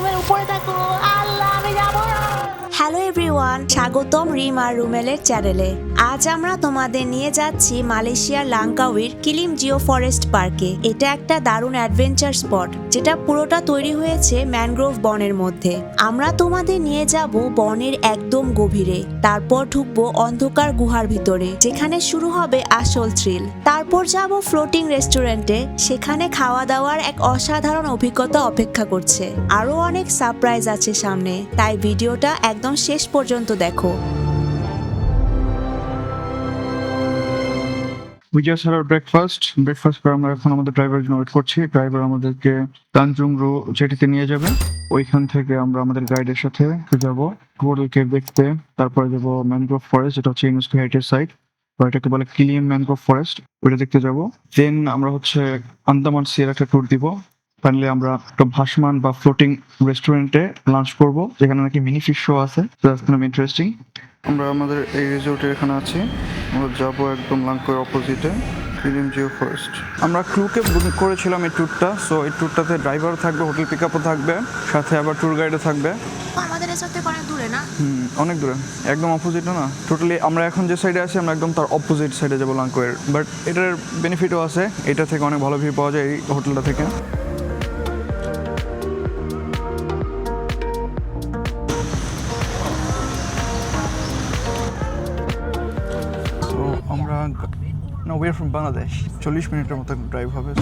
রুমের উপরে থাকো হ্যালো এভরিওয়ান, স্বাগতম রিম আর রুমেলের চ্যানেলে। আজ আমরা তোমাদের নিয়ে যাচ্ছি মালয়েশিয়ার লাঙ্কাউইর কিলিম জিও ফরেস্ট পার্কে। এটা একটা দারুণ অ্যাডভেঞ্চার স্পট, যেটা পুরোটা তৈরি হয়েছে ম্যানগ্রোভ বনের মধ্যে। আমরা তোমাদের নিয়ে যাব বনের একদম গভীরে, তারপর ঢুকবো অন্ধকার গুহার ভিতরে, যেখানে শুরু হবে আসল থ্রিল। তারপর যাব ফ্লোটিং রেস্টুরেন্টে, সেখানে খাওয়া দাওয়ার এক অসাধারণ অভিজ্ঞতা অপেক্ষা করছে। আরও অনেক সারপ্রাইজ আছে সামনে, তাই ভিডিওটা একদম শেষ পর্যন্ত দেখো। We just have breakfast breakfast করে আমরা এখন আমাদের ড্রাইভারের জন্য ওয়েট করছি। ড্রাইভার আমাদেরকে তানজুং রো জেটিতে নিয়ে যাবে। ওইখান থেকে আমরা আমাদের গাইডের সাথে যাব। কেভ দেখতে। তারপরে যাব ম্যানগ্রোভ ফরেস্ট যেটা হচ্ছে ইউনেস্কো হেরিটেজ সাইট বা এটাকে বলে কিলিয়াম ম্যানগ্রোভ ফরেস্ট ওইটা দেখতে যাব। দেন আমরা হচ্ছে আন্দামান সিয়ার একটা ট্যুর দিব। ফাইনালি আমরা একটা ভাসমান বা ফ্লোটিং রেস্টুরেন্টে লাঞ্চ করব যেখানে নাকি মিনি ফিশ শো আছে দ্যাটস ইন্টারেস্টিং আমরা আমাদের এই রিসোর্টের এখানে আছি আমরা যাব একদম লাঙ্কোর অপোজিটে ফিলিম জিও ফরেস্ট আমরা ক্রুকে বুক করেছিলাম এই ট্যুরটা সো এই ট্যুরটাতে ড্রাইভার থাকবে হোটেল পিক আপও থাকবে সাথে আবার ট্যুর গাইডও থাকবে। আমাদের রিসোর্ট থেকে অনেক দূরে না? হুম, অনেক দূরে একদম অপোজিট না টোটালি আমরা এখন যে সাইডে আছি আমরা একদম তার অপোজিট সাইডে যাব লাঙ্কোয়ের বাট এটার বেনিফিটও আছে এটা থেকে অনেক ভালো ভিউ পাওয়া যায় এই হোটেলটা থেকে। না ফ্রম বাংলাদেশ চল্লিশ মিনিটের মতো ড্রাইভ হবে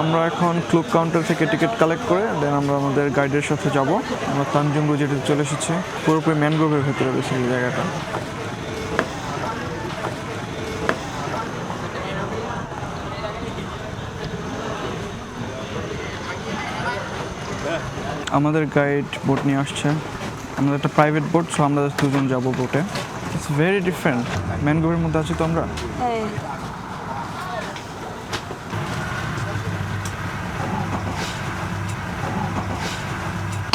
আমরা এখন ক্লুব কাউন্টার থেকে টিকিট কালেক্ট করে দেন আমরা আমাদের গাইডের সাথে যাব। আমরা তানজুং যেটা চলে এসেছি। পুরোপুরি ম্যানগ্রোভের ভেতরে বেসিক্যালি জায়গাটা। আমাদের গাইড বোট নিয়ে আসছে। আমাদের একটা প্রাইভেট বোট সো আমরা দুজন যাব বোটে ইটস ভেরি ডিফারেন্ট ম্যানগ্রোভের মধ্যে আছি তো আমরা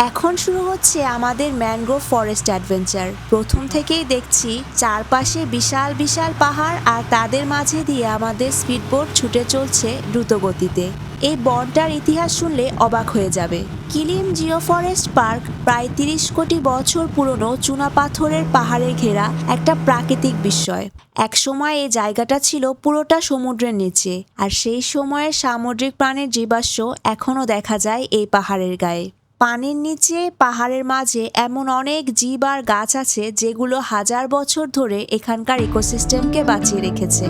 এখন শুরু হচ্ছে আমাদের ম্যানগ্রোভ ফরেস্ট অ্যাডভেঞ্চার প্রথম থেকেই দেখছি চারপাশে বিশাল বিশাল পাহাড় আর তাদের মাঝে দিয়ে আমাদের স্পিডবোট ছুটে চলছে দ্রুত গতিতে এই বনটার ইতিহাস শুনলে অবাক হয়ে যাবে। কিলিম জিও ফরেস্ট পার্ক প্রায় তিরিশ কোটি বছর পুরনো চুনাপাথরের পাহাড়ে ঘেরা একটা প্রাকৃতিক বিস্ময়। এক সময় এই জায়গাটা ছিল পুরোটা সমুদ্রের নিচে, আর সেই সময়ের সামুদ্রিক প্রাণীর জীবাশ্ম এখনও দেখা যায় এই পাহাড়ের গায়ে। পানির নিচে, পাহাড়ের মাঝে এমন অনেক জীব আর গাছ আছে যেগুলো হাজার বছর ধরে এখানকার ইকোসিস্টেমকে বাঁচিয়ে রেখেছে।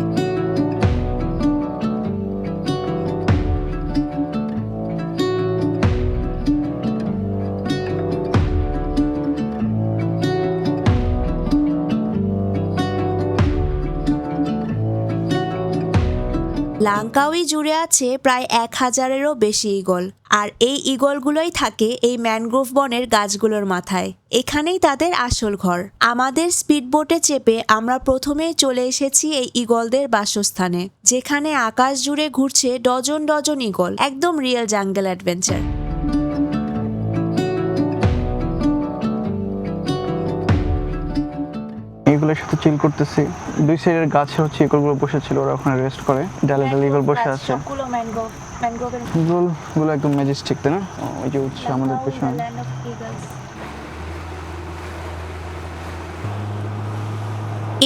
লাঙ্কাউই জুড়ে আছে প্রায় এক হাজারেরও বেশি ইগল আর এই ইগলগুলোই থাকে এই ম্যানগ্রোভ বনের গাছগুলোর মাথায়। এখানেই তাদের আসল ঘর। আমাদের স্পিডবোটে চেপে আমরা প্রথমেই চলে এসেছি এই ইগলদের বাসস্থানে, যেখানে আকাশ জুড়ে ঘুরছে ডজন ডজন ইগল একদম রিয়েল জাঙ্গেল অ্যাডভেঞ্চার। এগুলোর সাথে চিল করতেছি। দুই সাইডের গাছে হচ্ছে ইগলগুলো বসেছিল ওরা ওখানে রেস্ট করে। ডালে ডালে ইগল বসে আছে। গুলো একদম ম্যাজেস্টিক তাই না? ওই যে উঠছে আমাদের পেছনে।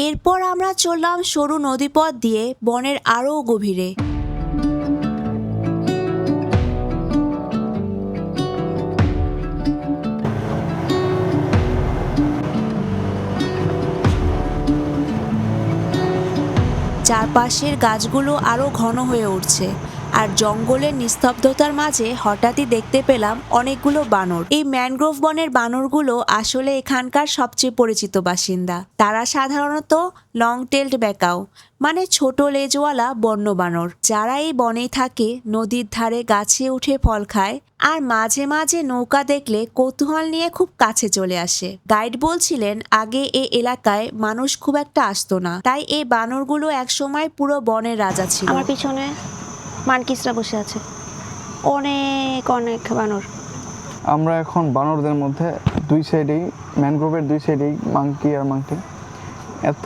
এরপর আমরা চললাম সরু নদীপথ দিয়ে বনের আরও গভীরে। চারপাশের গাছগুলো আরও ঘন হয়ে উঠছে। আর জঙ্গলের নিস্তব্ধতার মাঝে হঠাৎই দেখতে পেলাম অনেকগুলো বানর। এই ম্যানগ্রোভ বনের বানরগুলো আসলে এখানকার সবচেয়ে পরিচিত বাসিন্দা। তারা সাধারণত লং টেলড ব্যাকাও মানে ছোট লেজওয়ালা বন্য বানর। যারা এই বনেই থাকে, নদীর ধারে গাছে উঠে ফল খায় আর মাঝে মাঝে নৌকা দেখলে কৌতূহল নিয়ে খুব কাছে চলে আসে। গাইড বলছিলেন, আগে এ এলাকায় মানুষ খুব একটা আসতো না, তাই এই বানরগুলো একসময় পুরো বনের রাজা ছিল। আমার পিছনে মানকিসরা বসে আছে। অনেক অনেক বানর। আমরা এখন বানরদের মধ্যে দুই সাইডেই, ম্যানগ্রোভের দুই সাইডেই মাংকি আর মাংকি এত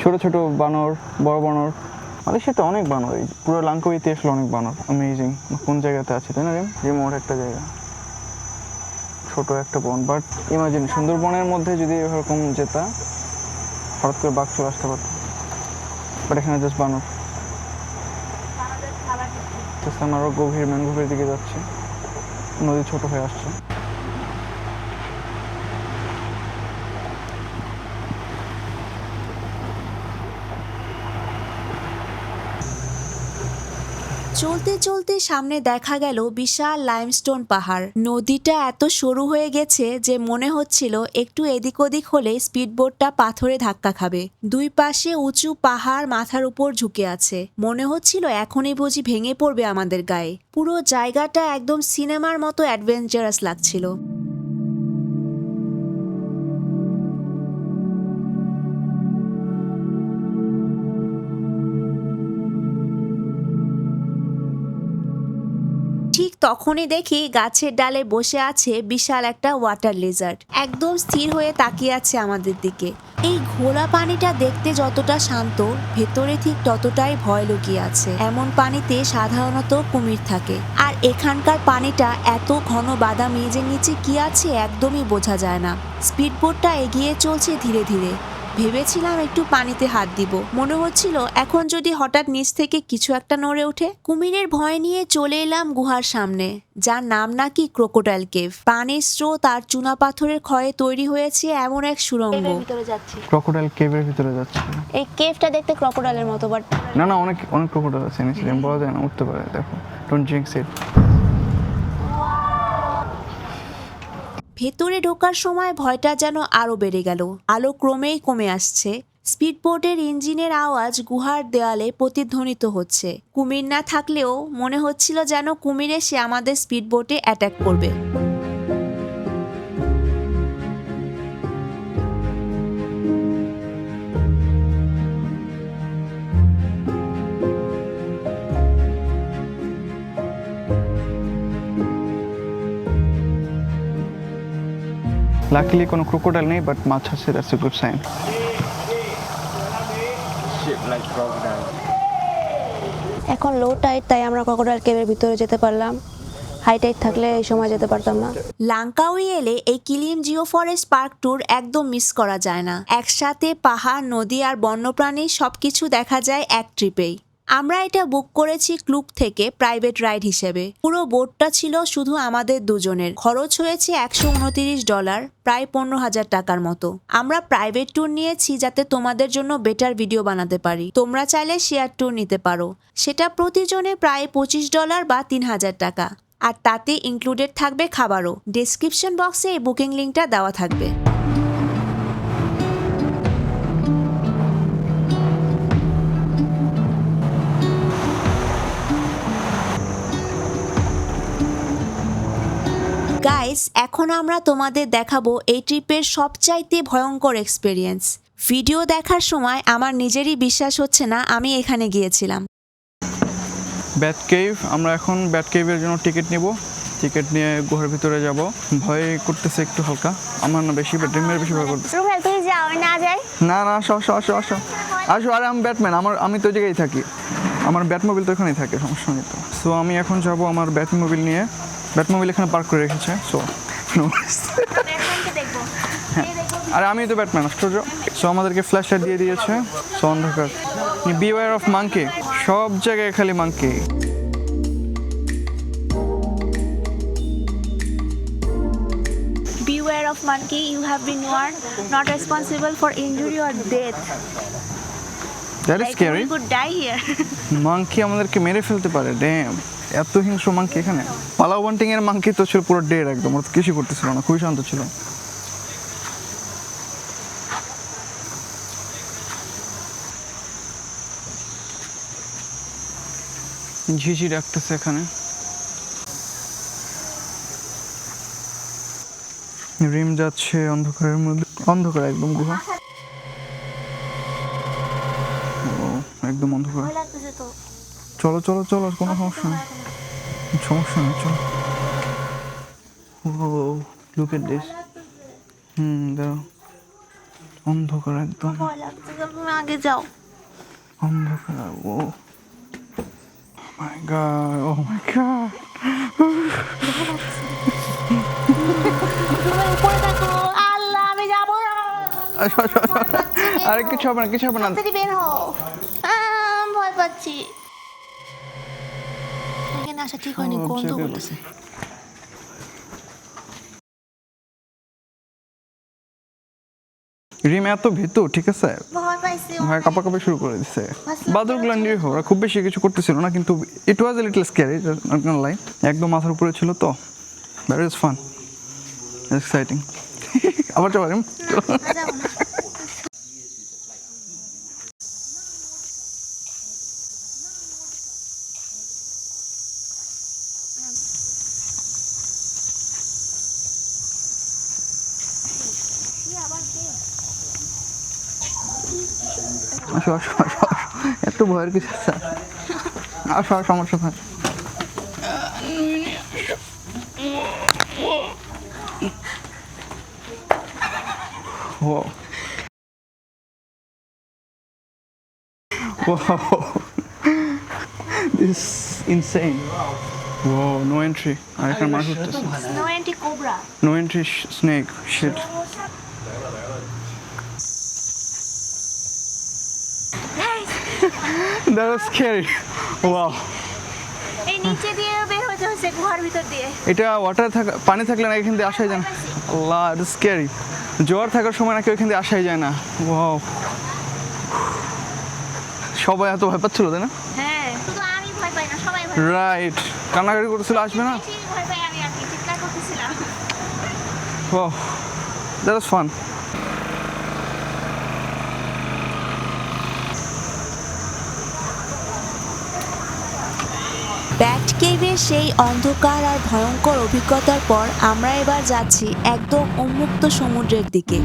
ছোট ছোট বানর, বড় বানর। মালয়েশিয়াতে অনেক বানর পুরো লাঙ্কবিতে আসলে অনেক বানর। অ্যামেজিং কোন জায়গাতে আছে, তাই না রিম? রিমোট একটা জায়গা। ছোট একটা বন। বাট ইমাজিন সুন্দরবনের মধ্যে যদি এরকম যেতা, হঠাৎ করে বাঘ চলে আসতে পারতো। বাট এখানে জাস্ট বানর। আমরা আরও গভীর ম্যানগ্রোভের দিকে যাচ্ছি। নদী ছোট হয়ে আসছে। চলতে চলতে সামনে দেখা গেল বিশাল লাইমস্টোন পাহাড়। নদীটা এত সরু হয়ে গেছে যে মনে হচ্ছিল একটু এদিক ওদিক হলে স্পিডবোটটা পাথরে ধাক্কা খাবে। দুই পাশে উঁচু পাহাড় মাথার উপর ঝুঁকে আছে। মনে হচ্ছিল এখনই বুঝি ভেঙে পড়বে আমাদের গায়ে। পুরো জায়গাটা একদম সিনেমার মতো অ্যাডভেঞ্চারাস লাগছিল। তখনই দেখি গাছের ডালে বসে আছে বিশাল একটা ওয়াটার লেজার্ড একদম স্থির হয়ে তাকিয়ে আছে আমাদের দিকে। এই ঘোলা পানিটা দেখতে যতটা শান্ত, ভেতরে ঠিক ততটাই ভয় লুকিয়ে আছে। এমন পানিতে সাধারণত কুমির থাকে। আর এখানকার পানিটা এত ঘন বাদামি যে নিচে কি আছে একদমই বোঝা যায় না। স্পিডবোটটা এগিয়ে চলছে ধীরে ধীরে। ভেবেছিলাম একটু পানিতে হাত দিব। মনে হচ্ছিল এখন যদি হঠাৎ নিচ থেকে কিছু একটা নড়ে ওঠে কুমিরের ভয় নিয়ে চলে এলাম গুহার সামনে যার নাম নাকি ক্রোকোডাইল কেভ। পানির স্রোত আর চুনা পাথরের ক্ষয়ে তৈরি হয়েছে এমন এক সুড়ঙ্গ। কেভের ভিতরে যাচ্ছি। ক্রোকোডাইল কেভের ভিতরে যাচ্ছে। এই কেভটা দেখতে ক্রোকোডাইলের মতো বাট না না অনেক অনেক ক্রোকোডাইল আছে নিচে বলা যায় না উঠতে পারে দেখো ডোন্ট জিঙ্কস ইট ভেতরে ঢোকার সময় ভয়টা যেন আরও বেড়ে গেল। আলো ক্রমেই কমে আসছে। স্পিডবোটের ইঞ্জিনের আওয়াজ গুহার দেয়ালে প্রতিধ্বনিত হচ্ছে। কুমির না থাকলেও মনে হচ্ছিল যেন কুমির এসে আমাদের স্পিডবোটে অ্যাটাক করবে। লাকিলি কোনো ক্রোকোডাইল নেই বাট মাছ আছে দ্যাটস এ গুড সাইন এখন লো টাইট তাই আমরা ক্রকোডাইল কেভের ভিতরে যেতে পারলাম। হাই টাইট থাকলে এই সময় যেতে পারতাম না। লাঙ্কাউই এলে এই Kilim geo forest park tour একদম মিস করা যায় না। একসাথে পাহাড় নদী আর বন্যপ্রাণী সবকিছু দেখা যায় এক ট্রিপেই আমরা এটা বুক করেছি ক্লুব থেকে প্রাইভেট রাইড হিসেবে। পুরো বোটটা ছিল শুধু আমাদের দুজনের। খরচ হয়েছে একশো উনতিরিশ ডলার প্রায় পনেরো হাজার টাকার মতো। আমরা প্রাইভেট ট্যুর নিয়েছি যাতে তোমাদের জন্য বেটার ভিডিও বানাতে পারি। তোমরা চাইলে শেয়ার ট্যুর নিতে পারো। সেটা প্রতিজনে প্রায় পঁচিশ ডলার বা তিন হাজার টাকা। আর তাতে ইনক্লুডেড থাকবে খাবারও। ডেসক্রিপশন বক্সে এই বুকিং লিঙ্কটা দেওয়া থাকবে। গাইস এখন আমরা তোমাদের দেখাবো এই ট্রিপের সবচাইতে ভয়ঙ্কর এক্সপিরিয়েন্স ভিডিও দেখার সময় আমার নিজেরই বিশ্বাস হচ্ছে না আমি এখানে গিয়েছিলাম। ব্যাট কেভ আমরা এখন ব্যাট কেভের জন্য টিকিট নিব। টিকিট নিয়ে গুহার ভিতরে যাব। ভয় করতেছে একটু হালকা। আমার না বেশি ড্রিমের বেশি ভয় করতেছে। রুবেল তুই যাও না যায় না না আসো আসো আসো আসো। আসো আরে আমি ব্যাটম্যান আমার আমি তো ওই জায়গায় থাকি। আমার ব্যাট মোবিল তো এখানেই থাকে সমস্যা নেই তো। সো আমি এখন যাব আমার ব্যাট মোবিল নিয়ে। ব্যাট মোবিল এখানে পার্ক করে রেখেছে সো আরে আমি তো ব্যাটম্যান আশ্চর্য। সো আমাদেরকে ফ্ল্যাশ লাইট দিয়ে দিয়েছে সো অন্ধকার। বিওয়ার অফ মাঙ্কি সব জায়গায় খালি monkey Beware of monkey, you have been warned, not responsible for injury or death. That is Like scary we could die here. Monkey আমাদেরকে মেরে ফেলতে পারে ড্যাম এত হিংস্র মাংকি এখানে? পালাও ওয়ান্টিং এর মাঙ্কি তো ছিল পুরো ডেড একদম ওরা তো কিছুই করতেছিল না খুবই শান্ত ছিল। ঝিঝি ডাকতেছে এখানে। রিম যাচ্ছে অন্ধকারের মধ্যে অন্ধকার একদম গুহা। একদম অন্ধকার। চলো চলো চলো কোনো সমস্যা নেই। সমস্যা নেই চলো ও লুক এট দিস হুম দাঁড়াও অন্ধকার একদম আগে যাও অন্ধকার ও মাই গড ও মাই গড আল্লাহ আমি যাব না আরে কিছু হবে না কিছু হবে না বের হও ভয় পাচ্ছি এখানে আসা ঠিক হয়নি সব গন্ধ করতেছে। রিম এত ভীতু ঠিক আছে? ভয় কাপা কাপা শুরু করে দিছে। বাদরগুলো নিয়ে ওরা খুব বেশি কিছু করতেছিল না কিন্তু it was a little scary লাই একদম মাথার উপরে ছিল তো। দ্যাট ইজ ফান এক্সাইটিং আবার চলো রিম চলো। যাব না আসো আসো আসো আসো। এত ভয়ের কিছু আছে আসো আসো আমার সাথে Wow. this is insane. Whoa, no entry. আর এখানে মানুষ উঠতেছে no anti No entry snake. Shit. That was scary. Wow. এই নিচে দিয়ে বের হতে হচ্ছে গুহার ভিতর দিয়ে। এটা ওয়াটার থাকা পানি থাকলে না এখান দিয়ে আসাই যায় না। আল্লাহ এটা স্ক্যারি জোয়ার থাকার সময় নাকি ওইখান দিয়ে আসাই যায় না। ওয়াও সবাই এত ভয় পাচ্ছিল তাই না? হ্যাঁ শুধু আমি ভয় পাই না সবাই ভয় রাইট কান্নাকাটি করতেছিল আসবে না? ভয় পাই আমি আর কি চিৎকার করতেছিলাম। Wow that was fun bat কেভের সেই অন্ধকার আর ভয়ঙ্কর অভিজ্ঞতার পর আমরা এবার যাচ্ছি একদম উন্মুক্ত সমুদ্রের দিকে।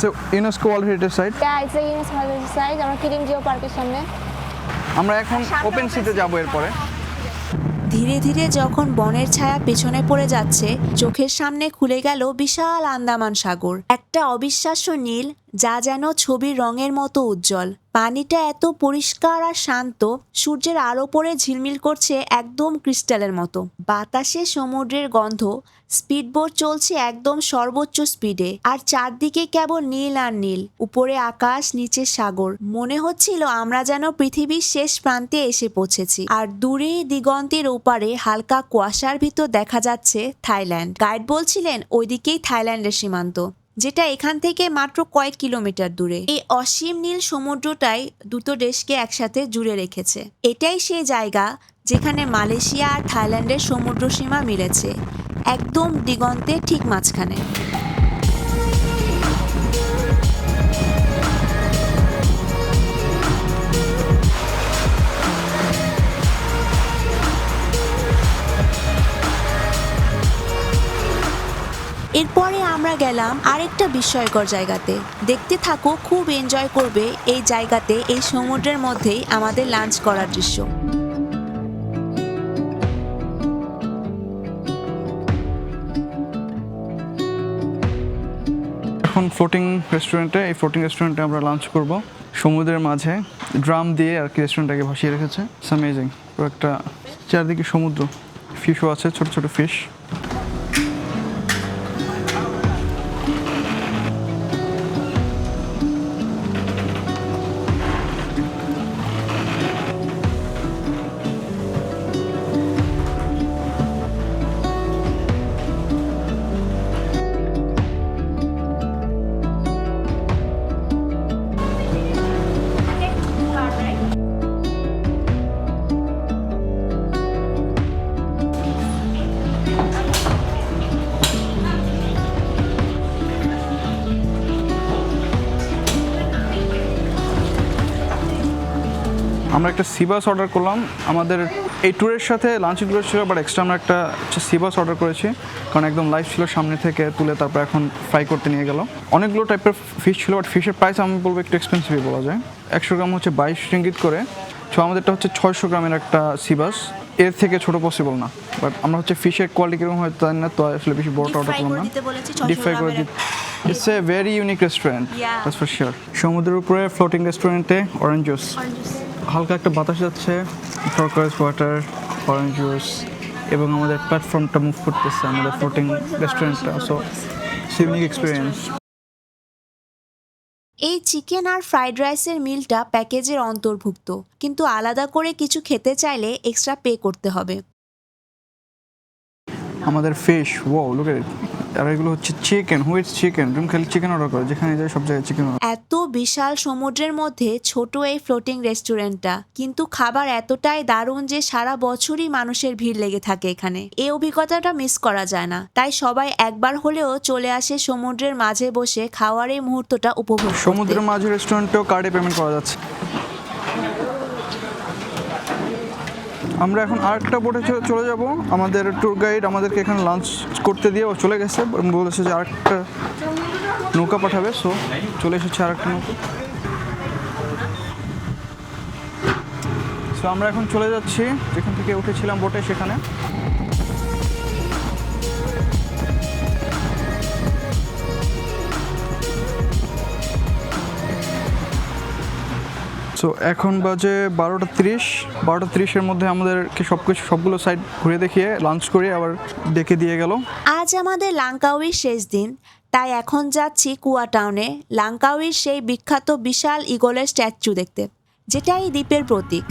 So UNESCO world heritage site. আমরা কিরিম জিও পার্কের সামনে। আমরা এখন ওপেন সিটে যাব এরপরে। ধীরে ধীরে যখন বনের ছায়া পেছনে পড়ে যাচ্ছে, চোখের সামনে খুলে গেল বিশাল আন্দামান সাগর। একটা অবিশ্বাস্য নীল যা যেন ছবির রঙের মতো উজ্জ্বল। পানিটা এত পরিষ্কার আর শান্ত, সূর্যের আলো পড়ে ঝিলমিল করছে একদম ক্রিস্টালের মতো। বাতাসে সমুদ্রের গন্ধ, স্পিডবোট চলছে একদম সর্বোচ্চ স্পিডে। আর চারদিকে কেবল নীল আর নীল, উপরে আকাশ, নিচে সাগর। মনে হচ্ছিল আমরা যেন পৃথিবীর শেষ প্রান্তে এসে পৌঁছেছি। আর দূরে দিগন্তের ওপারে হালকা কুয়াশার ভিতর দেখা যাচ্ছে থাইল্যান্ড। গাইড বলছিলেন, ওইদিকেই থাইল্যান্ডের সীমান্ত। যেটা এখান থেকে মাত্র কয়েক কিলোমিটার দূরে। এই অসীম নীল সমুদ্রটাই দুটো দেশকে একসাথে জুড়ে রেখেছে। এটাই সেই জায়গা যেখানে মালয়েশিয়া আর থাইল্যান্ডের সমুদ্র সীমা মিলেছে, একদম দিগন্তে ঠিক মাঝখানে। এরপরে আমরা গেলাম আরেকটা বিস্ময়কর জায়গাতে। দেখতে থাকো, খুব এনজয় করবে এই জায়গাতে, এই সমুদ্রের মধ্যেই আমাদের লাঞ্চ করার দৃশ্য। এখন ফ্লোটিং রেস্টুরেন্টে এই ফ্লোটিং রেস্টুরেন্টে আমরা লাঞ্চ করব। সমুদ্রের মাঝে ড্রাম দিয়ে আর কি রেস্টুরেন্টটাকে ভাসিয়ে রেখেছে। অ্যামেজিং একটা চারদিকে সমুদ্র। ফিশও আছে, ছোট ছোট ফিশ আমরা একটা সিবাস অর্ডার করলাম। আমাদের এই ট্যুরের সাথে লাঞ্চ ইনক্লুড ছিল বাট এক্সট্রা আমরা একটা সিবাস অর্ডার করেছি। কারণ একদম লাইভ ছিল সামনে থেকে তুলে তারপর এখন ফ্রাই করতে নিয়ে গেল। অনেকগুলো টাইপের ফিশ ছিল বাট ফিশের প্রাইস আমি বলব একটু এক্সপেন্সিভই বলা যায়। একশো গ্রাম হচ্ছে বাইশ রিঙ্গিত করে। সো আমাদেরটা হচ্ছে ছয়শো গ্রামের একটা সিবাস এর থেকে ছোট পসিবল না। বাট আমরা হচ্ছে ফিশের কোয়ালিটি কীরকম হয় তাই না তো আসলে বেশি বড়টা অর্ডার করলাম না। ডিপ ফ্রাই করে দিতে। It's a very unique restaurant. That's for sure সমুদ্রের উপরে ফ্লোটিং রেস্টুরেন্টে অরেঞ্জ জুস হালকা একটা বাতাস যাচ্ছে টর্কয়েজ ওয়াটার অরেঞ্জ জুস এবং আমাদের প্ল্যাটফর্মটা মুভ করতেছে আমাদের ফ্লোটিং রেস্টুরেন্টটা সো ইউনিক এক্সপিরিয়েন্স এই চিকেন আর ফ্রাইড রাইসের মিলটা প্যাকেজের অন্তর্ভুক্ত কিন্তু আলাদা করে কিছু খেতে চাইলে এক্সট্রা পে করতে হবে। আমাদের ফিশ ও লুক এট আর এগুলো হচ্ছে চিকেন হুইট চিকেন তুমি খালি চিকেন অর্ডার করো যেখানে যাই সব জায়গায় চিকেন এত বিশাল সমুদ্রের মধ্যে ছোট এই ফ্লোটিং রেস্টুরেন্টটা কিন্তু খাবার এতটাই দারুণ যে সারা বছরই মানুষের ভিড় লেগে থাকে এখানে। এই অভিজ্ঞতাটা মিস করা যায় না। তাই সবাই একবার হলেও চলে আসে সমুদ্রের মাঝে বসে খাওয়ার এই মুহূর্তটা উপভোগ সমুদ্রের মাঝে রেস্টুরেন্টেও কার্ডে পেমেন্ট করা যাচ্ছে। আমরা এখন আরেকটা বোটে চলে যাব। আমাদের ট্যুর গাইড আমাদেরকে এখানে লাঞ্চ করতে দিয়ে ও চলে গেছে। বলেছে যে আরেকটা নৌকা পাঠাবে সো চলে এসেছে আরেকটা নৌকা। সো আমরা এখন চলে যাচ্ছি, যেখান থেকে উঠেছিলাম বোটে সেখানে। সো এখন বাজে বারোটা তিরিশ। বারোটা তিরিশের মধ্যে আমাদেরকে সব কিছু সবগুলো সাইড ঘুরে দেখিয়ে লাঞ্চ করে আবার ডেকে দিয়ে গেল। আজ আমাদের লাঙ্কাউরির শেষ দিন। তাই এখন যাচ্ছি কুয়া টাউনে লাঙ্কাউইর সেই বিখ্যাত বিশাল ইগলের স্ট্যাচু দেখতে, যেটাই দ্বীপের প্রতীক।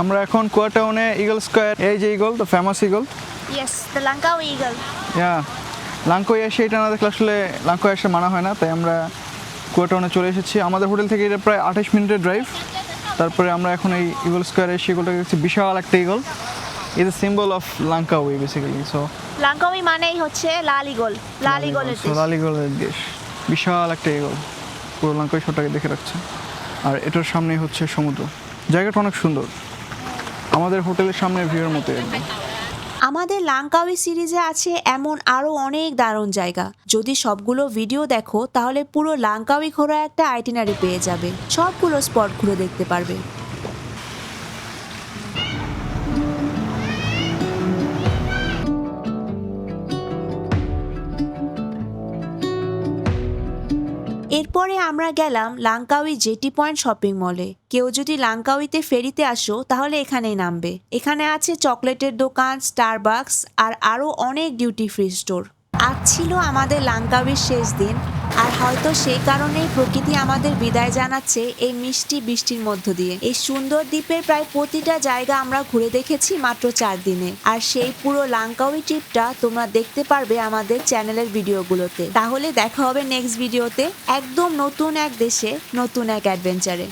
আমরা এখন কোয়াটাউনে ইগল স্কোয়ার এই যে ইগল তো famous eagle yes the Langkawi eagle yeah Langkawi এসে এটা না দেখলে আসলে লাঙ্কো এসে মানা হয় না তাই আমরা কোয়াটাউনে চলে এসেছি। আমাদের হোটেল থেকে এটা প্রায় আঠাশ মিনিটের ড্রাইভ তারপরে আমরা এখন এই ইগল স্কোয়ারে এসে ইগলটা দেখছি। বিশাল একটা eagle is a symbol of Langkawi basically so Langkawi মানেই হচ্ছে লাল ইগল লাল ইগলের So, লাল ইগলের দেশ। বিশাল একটা ইগল পুরো লাঙ্কাই শোটাকে দেখে রাখছে। আর এটার সামনেই হচ্ছে সমুদ্র। জায়গাটা অনেক সুন্দর। আমাদের হোটেলের সামনে ভিউয়ের মতো আমাদের লাঙ্কাউই সিরিজে আছে এমন আরও অনেক দারুণ জায়গা। যদি সবগুলো ভিডিও দেখো, তাহলে পুরো লাঙ্কাউই ঘোরা একটা আইটিনারি পেয়ে যাবে। সবগুলো স্পট ঘুরে দেখতে পারবে। এরপরে আমরা গেলাম লাঙ্কাউই জেটি পয়েন্ট শপিং মলে। কেউ যদি লাঙ্কাউইতে ফেরিতে আসো, তাহলে এখানেই নামবে। এখানে আছে চকলেটের দোকান, স্টারবাকস আর আরও অনেক ডিউটি ফ্রি স্টোর আজ ছিল আমাদের লাঙ্কাউইর শেষ দিন। আর হয়তো সেই কারণেই প্রকৃতি আমাদের বিদায় জানাচ্ছে এই মিষ্টি বৃষ্টির মধ্য দিয়ে। এই সুন্দর দ্বীপের প্রায় প্রতিটা জায়গা আমরা ঘুরে দেখেছি মাত্র চার দিনে। আর সেই পুরো লাঙ্কাউই ট্রিপটা তোমরা দেখতে পারবে আমাদের চ্যানেলের ভিডিওগুলোতে। তাহলে দেখা হবে নেক্সট ভিডিওতে একদম নতুন এক দেশে, নতুন এক অ্যাডভেঞ্চারে